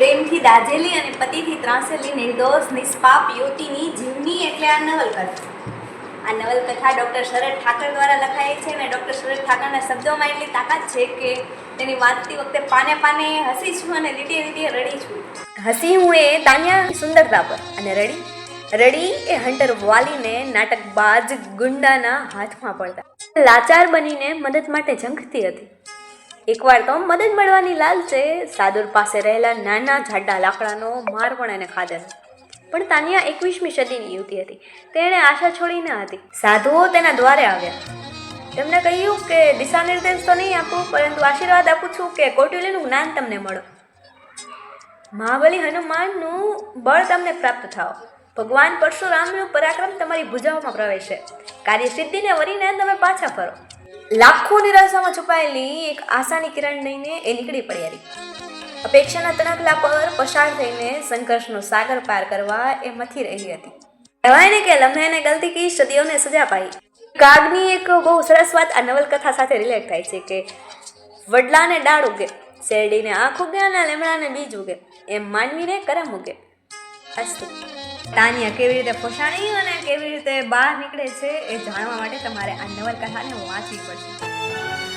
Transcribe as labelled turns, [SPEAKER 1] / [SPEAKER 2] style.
[SPEAKER 1] પ્રેમથી દાજેલી અને પતિથી ત્રાસેલી નિર્દોષ, નિષ્પાપ યુવતીની જીવની એટલે આ નવલકથા. આ નવલકથા ડૉક્ટર શરદ ઠાકર દ્વારા લખાઈ છે અને ડૉક્ટર શરદ ઠાકરના શબ્દોમાં એટલી તાકાત છે કે તેની વાંચતી વખતે પાને પાને હસી છું અને લીટીએ લીટીએ રડી છું. હસી હું એ તાન્યા સુંદરતા પર અને રડી? રડી એ હંટર વાલીને નાટકબાજ ગુંડાના હાથમાં પડતા. લાચાર બનીને મદદ માટે ઝંખતી હતી. એકવાર તો મદદ મળવાની લાલચે સાદુર પાસે રહેલા નાના જાડા લાકડાનો માર પણ એને ખાધેલો. પણ તાનિયા એકવીસમી સદીની યુવતી હતી. તેણે આશા છોડી ન હતી. સાધુઓ તેના દ્વારે આવ્યા. તેમણે કહ્યું કે દિશા નિર્દેશ તો નહીં આપું, પરંતુ આશીર્વાદ આપું છું કે કૌટિલ્યનું જ્ઞાન તમને મળો. મહાબલી હનુમાનનું બળ તમને પ્રાપ્ત થાવ ભગવાન પરશુરામનું પરાક્રમ તમારી ભુજાઓમાં પ્રવેશે. કાર્ય સિદ્ધિને વરીને તમે પાછા ફરો. લાખો નિરાશામાં છુપાયેલી એક આશાની કિરણ લઈને એ નીકળી પડી હતી અપેક્ષાના તણકલા પર પસાર થઈને સંઘર્ષનો સાગર પાર કરવા એ મથી રહી હતી. કહેવાય ને કે લમ્હેને ગલતી કી સદીઓને સજા પાઈ. કાગની એક બહુ સરસ વાત આ નવલકથા સાથે રિલેટ થાય છે કે વડલાને ડાળ ઉગે, શેરડીને આંખ ઉગે અને લીમડાને બીજ ઉગે, એમ માનવીને કરમ ઉગે. અસ્તુ. તાનિયા કેવી રીતે ફસાણી અને કેવી રીતે બહાર નીકળે છે એ જાણવા માટે તમારે આ નવલકથાને વાંચવી પડશે.